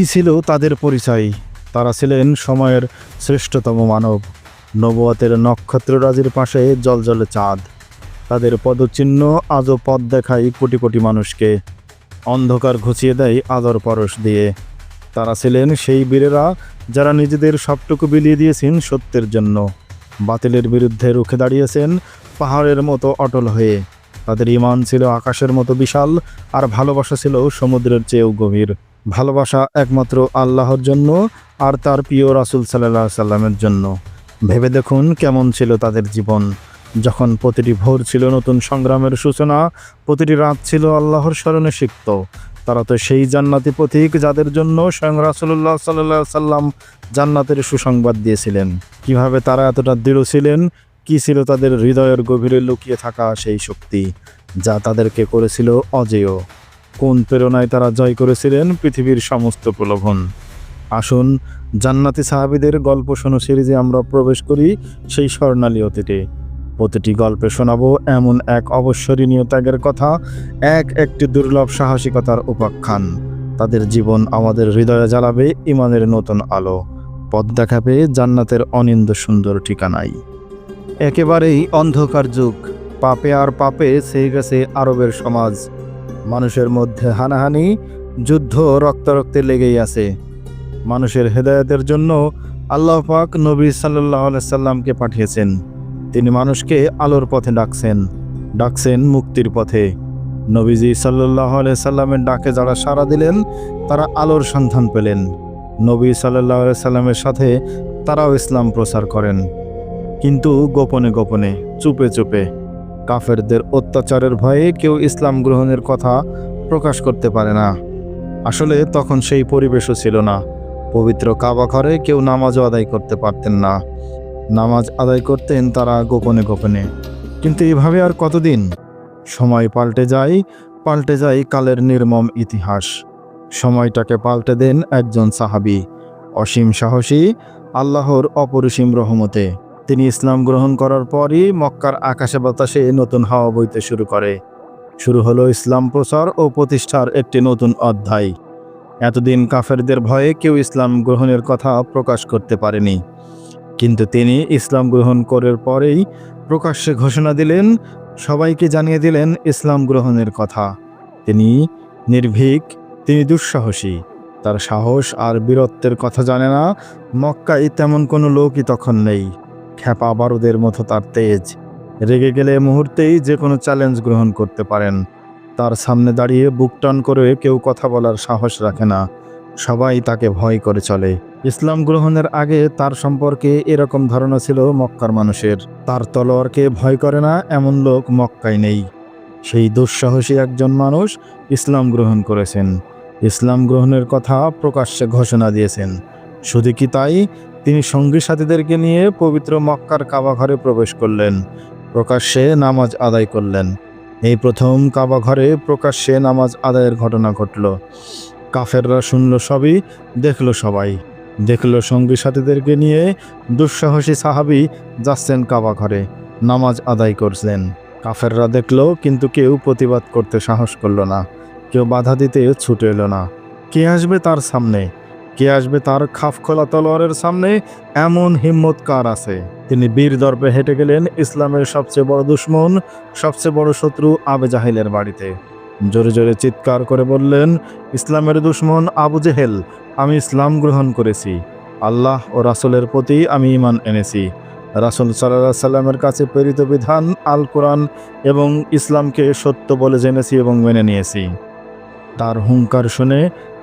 কি ছিল তাদের পরিচয়? তারা ছিলেন সময়ের শ্রেষ্ঠতম মানব। নবুয়াতের নক্ষত্ররাজির পাশে জলজলে চাঁদ। তাদের পদচিহ্ন আজও পথ দেখায় কোটি কোটি মানুষকে। অন্ধকার ঘুচিয়ে দেয় আদর পরশ দিয়ে। তারা ছিলেন সেই বীরেরা যারা নিজেদের সবটুকু বিলিয়ে দিয়েছেন সত্যের জন্য। বাতিলের বিরুদ্ধে রুখে দাঁড়িয়েছেন পাহাড়ের মতো অটল হয়ে। তাদের ইমান ছিল আকাশের মতো বিশাল আর ভালোবাসা ছিল সমুদ্রের চেয়েও গভীর। ভালোবাসা একমাত্র আল্লাহর জন্য আর তার প্রিয় রাসুল সাল্লাহ সাল্লামের জন্য। ভেবে দেখুন কেমন ছিল তাদের জীবন। যখন প্রতিটি ভোর ছিল নতুন সংগ্রামের সূচনা, প্রতিটি রাত ছিল আল্লাহর স্মরণে সিক্ত। তারা তো সেই জান্নাতি পথিক যাদের জন্য স্বয়ং রাসুল্লাহ সাল্লাহ সাল্লাম জান্নাতের সুসংবাদ দিয়েছিলেন। কীভাবে তারা এতটা দৃঢ় ছিলেন? কি ছিল তাদের হৃদয়ের গভীরে লুকিয়ে থাকা সেই শক্তি যা তাদেরকে করেছিল অজেয়? কোন প্রেরণায় তারা জয় করেছিলেন পৃথিবীর সমস্ত প্রলোভন। আসুন, জান্নাতি সাহাবিদের গল্প শোনো সিরিজে আমরা প্রবেশ করি সেই স্বর্ণালী অতীতে। প্রতিটি গল্পে শোনাবো এমন এক অবসরণীয় ত্যাগের কথা, এক একটি দুর্লভ সাহসিকতার উপাখ্যান। তাদের জীবন আমাদের হৃদয়ে জ্বালাবে ইমানের নতুন আলো। পথ দেখাবে জান্নাতের অনিন্দ সুন্দর ঠিকানাই একেবারেই অন্ধকার যুগ। পাপে আর পাপে সেই গেছে আরবের সমাজ। মানুষের মধ্যে হানাহানি, যুদ্ধ রক্তারক্তে লেগেই আছে। মানুষের হেদায়তের জন্য আল্লাহ পাক নবী সাল্লাহ সাল্লামকে পাঠিয়েছেন। তিনি মানুষকে আলোর পথে ডাকছেন ডাকছেন মুক্তির পথে। নবীজি সাল্লাহ সাল্লামের ডাকে যারা সাড়া দিলেন, তারা আলোর সন্ধান পেলেন। নবী সাল্লাহ সাল্লামের সাথে তারাও ইসলাম প্রচার করেন। কিন্তু গোপনে গোপনে, চুপে চুপে কাফেরদের অত্যাচারের ভয়ে কেউ ইসলাম গ্রহণের কথা প্রকাশ করতে পারে না। আসলে তখন সেই পরিবেশও ছিল না। পবিত্র কাবা ঘরে কেউ নামাজও আদায় করতে পারতেন না। নামাজ আদায় করতেন তারা গোপনে গোপনে। কিন্তু এভাবে আর কতদিন? সময় পাল্টে যায় পাল্টে যায় কালের নির্মম ইতিহাস। সময়টাকে পাল্টে দেন একজন সাহাবি, অসীম সাহসী, আল্লাহর অপরিসীম রহমতে। তিনি ইসলাম গ্রহণ করার পরই মক্কার আকাশে বাতাসে নতুন হাওয়া বইতে শুরু করে। শুরু হলো ইসলাম প্রচার ও প্রতিষ্ঠার একটি নতুন অধ্যায়। এতদিন কাফেরদের ভয়ে কেউ ইসলাম গ্রহণের কথা প্রকাশ করতে পারেনি। কিন্তু তিনি ইসলাম গ্রহণ করার পরেই প্রকাশ্যে ঘোষণা দিলেন, সবাইকে জানিয়ে দিলেন ইসলাম গ্রহণের কথা। তিনি নির্ভীক, তিনি দুঃসাহসী। তার সাহস আর বীরত্বের কথা জানে না, মক্কায় তেমন কোনো লোকই তখন নেই। খ্যাপা বারুদের মতো তার তেজ। রেগে গেলে মুহূর্তেই যে কোনো চ্যালেঞ্জ গ্রহণ করতে পারেন। তার সামনে দাঁড়িয়ে বুক টান করে কেউ কথা বলার সাহস রাখে না। সবাই তাকে ভয় করে চলে। ইসলাম গ্রহণের আগে তার সম্পর্কে এরকম ধারণা ছিল মক্কার মানুষের। তার তলোয়ারকে ভয় করে না এমন লোক মক্কায় নেই। সেই দুঃসাহসী একজন মানুষ ইসলাম গ্রহণ করেছেন। ইসলাম গ্রহণের কথা প্রকাশ্যে ঘোষণা দিয়েছেন। শুধু কি তাই? তিনি সঙ্গী সাথীদেরকে নিয়ে পবিত্র মক্কার কাবা ঘরে প্রবেশ করলেন, প্রকাশ্যে নামাজ আদায় করলেন। এই প্রথম কাবা ঘরে প্রকাশ্যে নামাজ আদায়ের ঘটনা ঘটল। কাফেররা শুনল সবই, দেখল সবাই। দেখল সঙ্গী সাথীদেরকে নিয়ে দুঃসাহসী সাহাবি যাচ্ছেন কাবা ঘরে, নামাজ আদায় করছেন। কাফেররা দেখল, কিন্তু কেউ প্রতিবাদ করতে সাহস করল না। কেউ বাধা দিতে ছুটে এলো না। কে আসবে তার সামনে? কে আসবে তার খাফ খোলা তলোয়ারের সামনে? এমন হিম্মত কার আছে? তিনি বীর দর্পে হেঁটে গেলেন ইসলামের সবচেয়ে বড় দুশ্মন, সবচেয়ে বড় শত্রু আবে জাহিলের বাড়িতে। জোরে জোরে চিৎকার করে বললেন, ইসলামের দুশ্মন আবু জেহেল, আমি ইসলাম গ্রহণ করেছি। আল্লাহ ও রাসুলের প্রতি আমি ইমান এনেছি। রাসুল সাল্লাহ সাল্লামের কাছে প্রেরিত বিধান আল কোরআন এবং ইসলামকে সত্য বলে জেনেছি এবং মেনে নিয়েছি। তার হুঙ্কার শুনে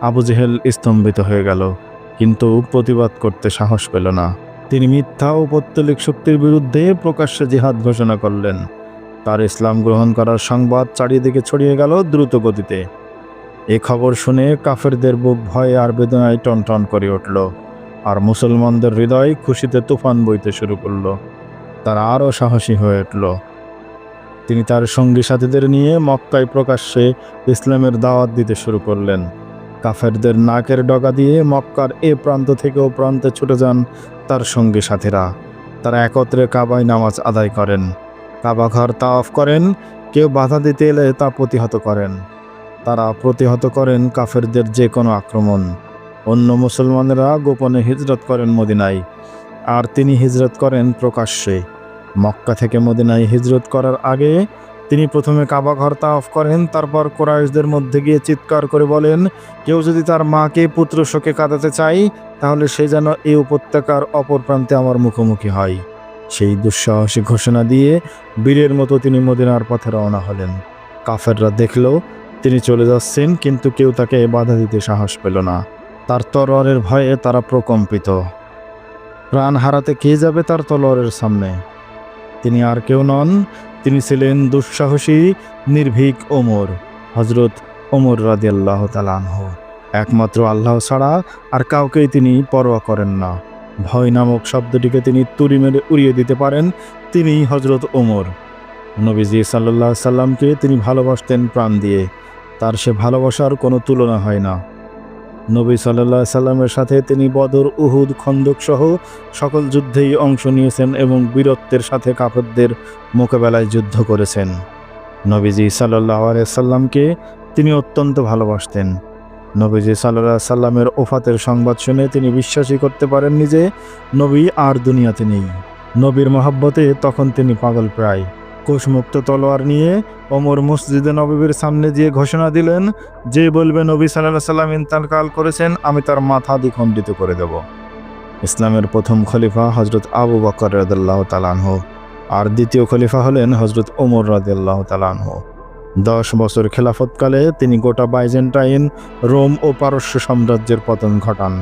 আবু জেহেল স্তম্ভিত হয়ে গেল, কিন্তু প্রতিবাদ করতে সাহস পেল না। তিনি মিথ্যা ও পত্তলিক শক্তির বিরুদ্ধে প্রকাশ্যে জিহাদ ঘোষণা করলেন। তার ইসলাম গ্রহণ করার সংবাদ চারিদিকে ছড়িয়ে গেল দ্রুত গতিতে এ খবর শুনে কাফেরদের বুক ভয়ে আর বেদনায় টনটন করে উঠল, আর মুসলমানদের হৃদয় খুশিতে তুফান বইতে শুরু করল। তারা আরও সাহসী হয়ে উঠল। তিনি তার সঙ্গী সাথীদের নিয়ে মক্কায় প্রকাশ্যে ইসলামের দাওয়াত দিতে শুরু করলেন। কাফেরদের নাকের ডগা দিয়ে মক্কার এ প্রান্ত থেকে ও প্রান্তে ছুটে যান তার সঙ্গী সাথীরা। তারা একত্রে কাবায় নামাজ আদায় করেন। কাবা ঘর তাওয়াফ করেন, কেউ বাধা দিতে এলে তা প্রতিহত করেন। তারা প্রতিহত করেন কাফেরদের যে কোনো আক্রমণ। অন্য মুসলমানেরা গোপনে হিজরত করেন মদিনায়, আর তিনি হিজরত করেন প্রকাশ্যে। মক্কা থেকে মদিনায় হিজরত করার আগে তিনি প্রথমে কাবা ঘর তাওয়াফ করেন, তারপর কোরাইশদের মধ্যে গিয়ে চিৎকার করে বলেন, কেউ যদি তার মাকে, পুত্র, শোকে কাঁদাতে চায়, তাহলে সে যেন এই উপত্যকার অপর প্রান্তে আমার মুখোমুখি হয়। সেই দুঃসাহসী ঘোষণা দিয়ে বীরের মতো তিনি মদিনার পথে রওনা হলেন। কাফেররা দেখল, তিনি চলে যাচ্ছেন, কিন্তু কেউ তাকে বাধা দিতে সাহস পেল না। তার তলোয়ারের ভয়ে তারা প্রকম্পিত। প্রাণ হারাতে কে যাবে তার তলোয়ারের সামনে? তিনি আর কেউ নন। তিনি ছিলেন দুঃসাহসী, নির্ভীক ওমর হজরত ওমর রাদিয়াল্লাহ তালানহ একমাত্র আল্লাহ ছাড়া আর কাউকেই তিনি পরোয়া করেন না। ভয় নামক শব্দটিকে তিনি তুড়ি মেরে উড়িয়ে দিতে পারেন তিনি হজরত ওমর। নবীজি সাল্লাহ সাল্লামকে তিনি ভালোবাসতেন প্রাণ দিয়ে। তার সে ভালোবাসার কোনো তুলনা হয় না। নবী সাল্লাহ সাল্লামের সাথে তিনি বদর, উহুদ, খন্দক সহ সকল যুদ্ধেই অংশ নিয়েছেন এবং বীরত্বের সাথে কাফেরদের মোকাবেলায় যুদ্ধ করেছেন। নবীজি সাল্লাহ সাল্লামকে তিনি অত্যন্ত ভালোবাসতেন। নবীজি সাল্লাহ সাল্লামের ওফাতের সংবাদ শুনে তিনি বিশ্বাসই করতে পারেননি যে নবী আর দুনিয়াতে নেই। নবীর মহাব্বতে তখন তিনি পাগল প্রায়। কোষমুক্ত তলোয়ার নিয়ে ওমর মসজিদে নবীর সামনে দিয়ে ঘোষণা দিলেন, যে বলবে নবী সাল্লাহ সাল্লাম ইন্তাকাল করেছেন, আমি তার মাথা দ্বিখণ্ডিত করে দেব। ইসলামের প্রথম খলিফা হজরত আবু বকর রদাল্লাহ তালানহ আর দ্বিতীয় খলিফা হলেন হজরত ওমর রাদিয়াল্লাহ তালানহ দশ বছর খেলাফতকালে তিনি গোটা বাইজেন্টাইন, রোম ও পারস্য সাম্রাজ্যের পতন ঘটান।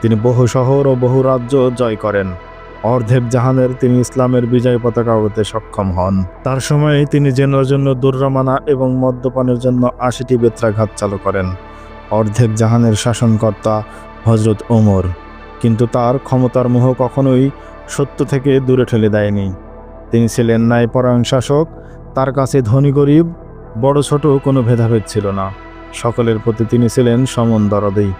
তিনি বহু শহর ও বহু রাজ্য জয় করেন। অর্ধেক জাহানের তিনি ইসলামের বিজয় পতাকা উড়তে সক্ষম হন। তার সময়ে তিনি জেনার জন্য দুর্রমানা এবং মদ্যপানের জন্য আশিটি বেত্রাঘাত চালু করেন। অর্ধেক জাহানের শাসনকর্তা হজরত ওমর। কিন্তু তার ক্ষমতার মোহ কখনোই সত্য থেকে দূরে ঠেলে দেয়নি। তিনি ছিলেন ন্যায়পরায়ণ শাসক, তার কাছে ধনী গরিব, বড় ছোট কোনো ভেদাভেদ ছিল না। সকলের প্রতি তিনি ছিলেন সমন দরদেই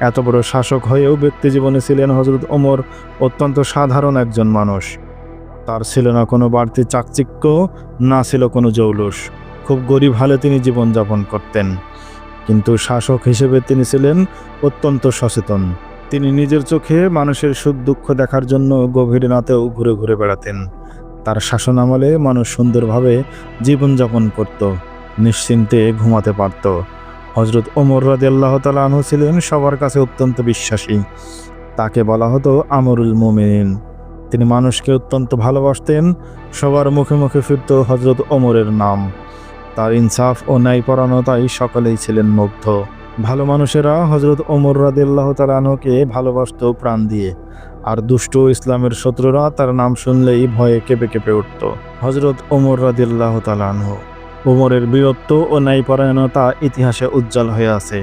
এত বড় শাসক হয়েও ব্যক্তি জীবনে ছিলেন হজরত ওমর অত্যন্ত সাধারণ একজন মানুষ। তার ছিল না কোনো বাড়তি চাকচিক্য, না ছিল কোনো জৌলুস। খুব গরিব হালে তিনি জীবনযাপন করতেন। কিন্তু শাসক হিসেবে তিনি ছিলেন অত্যন্ত সচেতন। তিনি নিজের চোখে মানুষের সুখ দুঃখ দেখার জন্য গভীর রাতেও ঘুরে ঘুরে বেড়াতেন। তার শাসন আমলে মানুষ সুন্দরভাবে জীবনযাপন করত, নিশ্চিন্তে ঘুমাতে পারত। হজরত ওমর রাদিয়াল্লাহ তালাহু ছিলেন সবার কাছে অত্যন্ত বিশ্বাসী। তাকে বলা হতো আমরুল মোমিন তিনি মানুষকে অত্যন্ত ভালোবাসতেন, সবার মুখে মুখে ফিরত হজরত ওমরের নাম। তার ইনসাফ ও ন্যায়পরায়ণতাই সকলেই ছিলেন মুগ্ধ। ভালো মানুষেরা হজরত ওমর রাদিয়াল্লাহ তালাহকে ভালোবাসত প্রাণ দিয়ে, আর দুষ্ট ইসলামের শত্রুরা তার নাম শুনলেই ভয়ে কেঁপে কেঁপে উঠত। হজরত ওমর রাদিল্লাহ তালানহ ওমরের বীরত্ব ও ন্যায়পরায়ণতা ইতিহাসে উজ্জ্বল হয়ে আছে।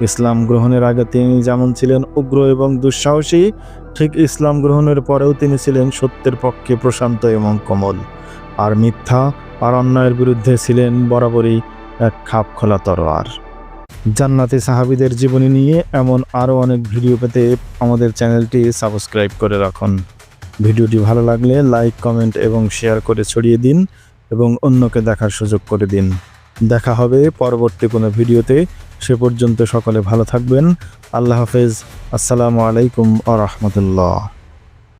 ইসলাম গ্রহণের আগে তিনি যেমন ছিলেন উগ্র এবং দুঃসাহসী, ঠিক ইসলাম গ্রহণের পরেও তিনি ছিলেন সত্যের পক্ষে প্রশান্ত এবং কোমল। আর মিথ্যা আর অন্যায়ের বিরুদ্ধে ছিলেন বরাবরই এক খাপ খোলা তরোয়ার। জান্নাতি সাহাবিদের জীবনী নিয়ে এমন আরও অনেক ভিডিও পেতে আমাদের চ্যানেলটি সাবস্ক্রাইব করে রাখুন। ভিডিওটি ভালো লাগলে লাইক, কমেন্ট এবং শেয়ার করে ছড়িয়ে দিন। এবং অন্যকে দেখার সুযোগ করে দিন। দেখা হবে পরবর্তী কোনো ভিডিওতে। সে পর্যন্ত সকলে ভালো থাকবেন। আল্লাহ হাফেজ। আসসালামু আলাইকুম আ রহমতুল্লাহ।